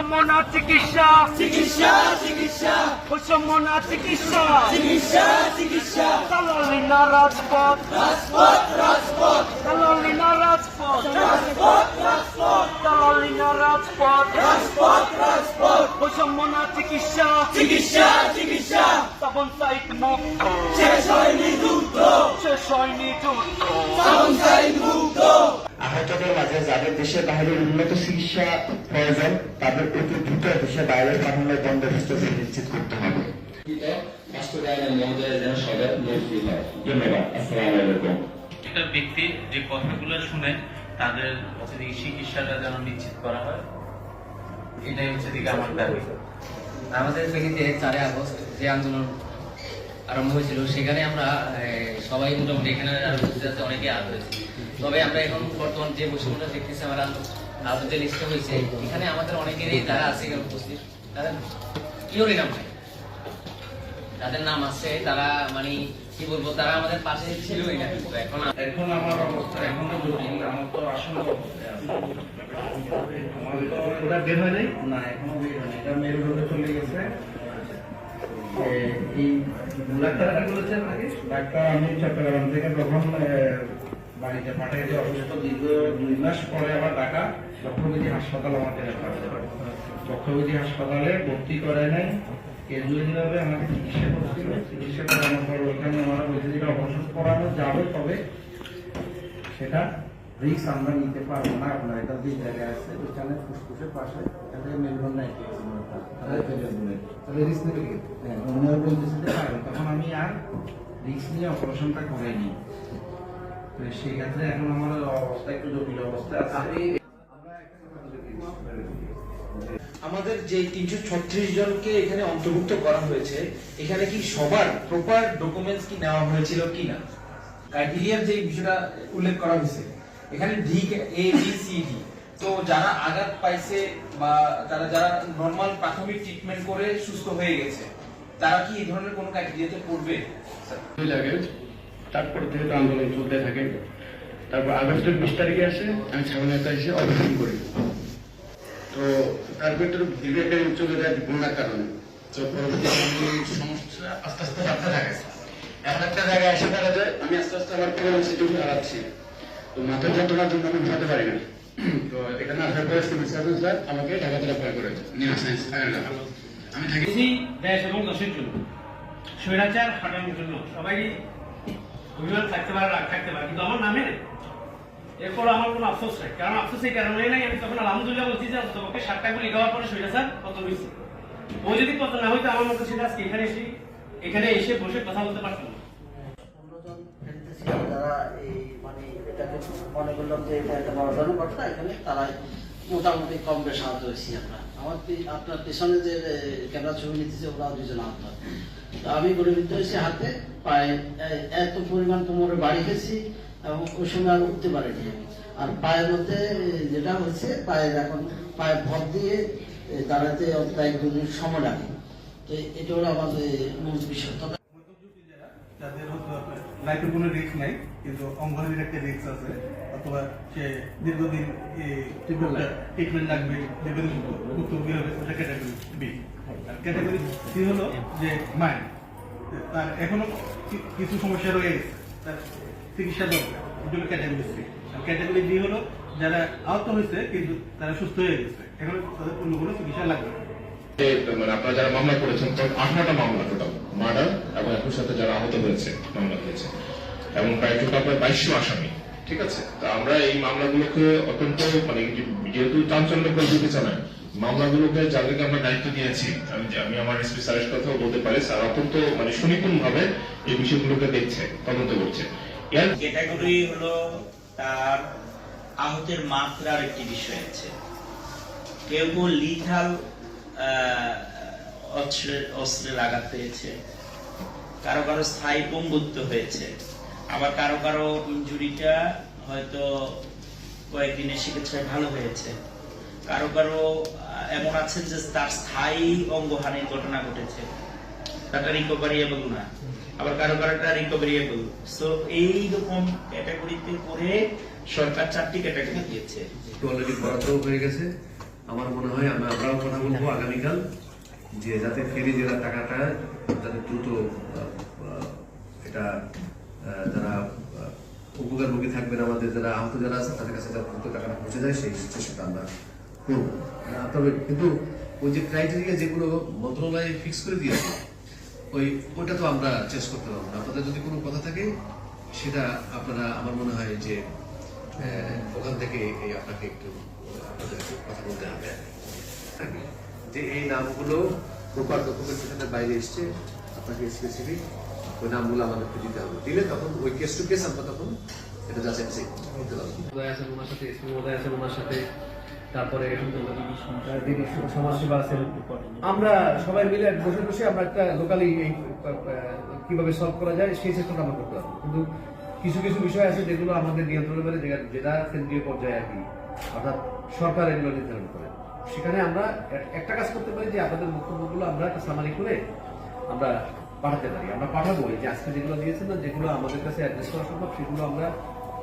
বৈষম্য না চিকিৎসা। চিকিৎসা চিকিৎসা। বৈষম্য না চিকিৎসা। চিকিৎসা চিকিৎসা। দালালি না রাজপথ। রাজপথ রাজপথ। দালালি না রাজপথ। রাজপথ রাজপথ। দালালি না রাজপথ। রাজপথ রাজপথ। বৈষম্য না চিকিৎসা। চিকিৎসা চিকিৎসা। তখন সাইট মুক্ত। শেষ হয়নি যুদ্ধ। শেষ হয়নি যুদ্ধ। সাউন্ড সাইড মুক্ত। আহতদের মাঝে যাদের দেশে বাইরে উন্নত চিকিৎসা প্রয়োজন তাদের অতি দ্রুত দেশে বাইরে পাঠানোর বন্দোবস্ত নিশ্চিত করতে হবে। বাস্তবায়নের মহোদয় যেন সবাই নিয়োজিত হয়। ধন্যবাদ। আসসালামু আলাইকুম। একটা ব্যক্তি যে কথাগুলো শুনে তাদের হচ্ছে চিকিৎসাটা যেন নিশ্চিত করা হয় এটাই হচ্ছে দিকে আমার দাবি। আমাদের চারই আগস্ট যে আন্দোলন আরম্ভ হয়েছিল। সেখানে আমরা সবাই মোটামুটি এখানে আর উপস্থিত আছে অনেকে আহত হয়েছে। তবে আমরা এখন বর্তমান যে বৈষম্যটা দেখতেছি আমরা আহত যে লিস্টে হয়েছে এখানে আমাদের অনেকেরই যারা আছে এখানে উপস্থিত তাদের কেউরই নাম নাই? তাদের নাম আছে তারা মানে কি বলব তারা আমাদের পাশে না। কিন্তু এখন এখন আমার অবস্থা এখনও জটিল আমার তো আসন্ন অবস্থায় আছে। আমার তো বের হয় নাই? না এখনও বের হয় নাই। এটা মেরু চলে গেছে। এই ডাক্তার আমি চট্টগ্রাম থেকে যখন এ, বাড়িতে পাঠিয়েছি অসুস্থ দীর্ঘ দুই মাস পরে আবার ঢাকা লক্ষ্যবিধি হাসপাতাল আমাকে রেফার করে লক্ষ্যবিধি হাসপাতালে ভর্তি করে নাই। কেজুয়ালি ভাবে আমাকে চিকিৎসা করছিল। চিকিৎসা করানোর পর ওইখানে আমরা বলছে যেটা অবসর করানো যাবে তবে সেটা রিস্ক আমরা নিতে পারব না। আপনার এটা যে জায়গায় আছে। ওইখানে ফুসফুসের পাশে এখানে মেলবন্ধ তাহলে রিস্ক নেবে কি? হ্যাঁ উনিও বলতেছে যে তখন আমি আর রিস্ক নিয়ে অপারেশনটা করাইনি। তো সেই এখন আমার অবস্থা একটু জটিল অবস্থা। আছে আমাদের যে তিনশো ছত্রিশ জনকে এখানে অন্তর্ভুক্ত করা হয়েছে এখানে কি সবার প্রপার ডকুমেন্টস কি নেওয়া হয়েছিল কি না? ক্রাইটেরিয়ার যে বিষয়টা উল্লেখ করা হয়েছে। এখানে D A B C D তো যারা আঘাত পাইছে বা তারা যারা নর্মাল প্রাথমিক ট্রিটমেন্ট করে সুস্থ হয়ে গেছে, তারা কি এই ধরনের কোনো ক্রাইটেরিয়াতে পড়বে? তারপর থেকে তো আন্দোলন চলতে থাকে, তারপর আগস্টের বিশ তারিখে আসে, আমি ছাগলতা এসে অবস্থান করি। তো তার ভিতরে দীর্ঘ একটা চলে যায় বন্যার কারণে, তো পরবর্তী সমস্যা আস্তে আস্তে বাড়তে থাকে। এমন একটা জায়গায় এসে দাঁড়া যায় আমি আস্তে আস্তে আমার পুরো ইনস্টিটিউট হারাচ্ছি তো মাথার যন্ত্রণার জন্য আমি ঘুমাতে পারি না। তো এখানে আসার পরে সিভিল সার্ভিস আমাকে ঢাকাতে রেফার করেছে। নিউরো সায়েন্স আমি থাকি দেশ এবং দেশের জন্য। স্বৈরাচার হাঁটানোর জন্য। সবাই অভিমান থাকতে পারে রাগ থাকতে পারে। কিন্তু আমার নামে এরপর আমার কোনো আফসোস নাই। কারণ আফসোস এই কারণে নাই আমি তখন আলহামদুলিল্লাহ বলছি যে তোমাকে সাতটা গুলি দেওয়ার পরে স্বৈরাচার কত হয়েছে। ও যদি কত না হইতো আমার মতো সেটা আজকে এখানে এসে এখানে এসে বসে কথা বলতে পারতাম না। যারা এই তারা মোটামুটি কম বেশ হয়েছি আমরা। আমার আপনার পেছনে যে ক্যামেরা ছবি নিতেছে দুজন আমি হয়েছি হাতে পায়ে এত পরিমাণ কোমরে বাড়ি গেছি, এবং ওই সময় আর উঠতে পারিনি আমি। আর পায়ের মধ্যে যেটা হচ্ছে পায়ের এখন পায়ে ভর দিয়ে দাঁড়াতে অন্তত এক দু সময় লাগে। তো এটা হলো আমাদের মূল বিষয়। তবে লাইফে কোনো রিস্ক নাই কিন্তু অঙ্গহানির একটা রিস্ক আছে অথবা সে দীর্ঘদিন ট্রিটমেন্ট লাগবে। দীর্ঘদিন ভুক্তভোগী হবে ওটা ক্যাটাগরি বি আর ক্যাটাগরি সি হলো যে মাইন্ড তার এখনও কিছু সমস্যা রয়ে গেছে তার চিকিৎসা দরকার ওটা ক্যাটাগরি সি আর ক্যাটাগরি বি হলো যারা আহত হয়েছে কিন্তু তারা সুস্থ হয়ে গেছে এখন তাদের অন্য কোনো চিকিৎসা লাগবে মানে আপনারা যারা মামলা করেছেন আঠারোটা মামলা টোটাল মার্ডার একই সাথে যারা আহত হয়েছে, মামলা হয়েছে। এবং প্রায় টোটাল প্রায় বাইশশো আসামি, ঠিক আছে? তো আমরা এই মামলাগুলোকে অত্যন্ত মানে যেহেতু চাঞ্চল্যকর বিবেচনায় মামলাগুলোকে যাদেরকে আমরা দায়িত্ব দিয়েছি, আমি আমি আমার স্পেশালিস্ট কথাও বলতে পারি, স্যার অত্যন্ত মানে সুনিপুণ ভাবে এই বিষয়গুলোকে দেখছে, তদন্ত করছে। ক্যাটাগরি হলো তার আহতের মাত্রার একটি বিষয় আছে। কেউ লিথাল অস্ত্রের আঘাত পেয়েছে। কারও কারও স্থায়ী পঙ্গুত্ব হয়েছে। আবার কারও কারও ইঞ্জুরিটা হয়তো কয়েকদিনের চিকিৎসায় ভালো হয়েছে। কারও কারও এমন আছে যে তার স্থায়ী অঙ্গহানির ঘটনা ঘটেছে। রিকভারিয়েবল না। আবার কারও রিকভারিয়েবল সো এই রকম ক্যাটাগরিতে করে সরকার চারটি ক্যাটাগরি দিয়েছে। অলরেডি হয়ে গেছে। আমার মনে হয় আমরা আমরাও কথা বলব আগামীকাল যে যাতে ফেরি জেলার টাকাটা যাতে দ্রুত এটা যারা উপকারভোগী থাকবেন আমাদের যারা আহত যারা আছে তাদের কাছে যাতে দ্রুত টাকাটা পৌঁছে যায় সেই চেষ্টা আমরা করব। আহ, তবে কিন্তু ওই যে ক্রাইটেরিয়া যেগুলো মন্ত্রণালয় ফিক্স করে দিয়েছে ওই ওটা তো আমরা চেস করতে পারব না। আপনাদের যদি কোনো কথা থাকে সেটা আপনারা আমার মনে হয় যে ওখান থেকে এই আপনাকে একটু আপনাদের কথা বলতে হবে। যে এই নামগুলো প্রপার ডকুমেন্টেশনের বাইরে এসছে আপনাকে স্পেসিফিক ওই নামগুলো আমাদেরকে দিতে হবে। দিলে তখন ওই কেস টু কেস আমরা তখন এটা যাচাই বাছাই করতে পারব। মহোদয় আছেন ওনার সাথে এসপি মহোদয় আছেন ওনার সাথে তারপরে সমাজসেবা আছেন। আমরা সবাই মিলে বসে বসে আমরা একটা লোকালি কীভাবে সলভ করা যায় সেই চেষ্টাটা আমরা করতে পারব। কিন্তু কিছু কিছু বিষয় আছে যেগুলো আমাদের নিয়ন্ত্রণের বাইরে যেটা- যেটা কেন্দ্রীয় পর্যায়ে আর কি অর্থাৎ সরকার এগুলো নির্ধারণ করে। সেখানে আমরা একটা কাজ করতে পারি যে আপনাদের বক্তব্যগুলো আমরা একটা সামারি করে আমরা পাঠাতে পারি। আমরা পাঠাবো যে আজকে যেগুলো দিয়েছেন না, যেগুলো আমাদের কাছে অ্যাড্রেস করা সম্ভব, সেগুলো আমরা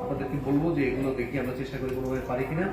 আপনাদেরকে বলব যে এগুলো দেখি আমরা চেষ্টা করি কোনোভাবে পারি কিনা।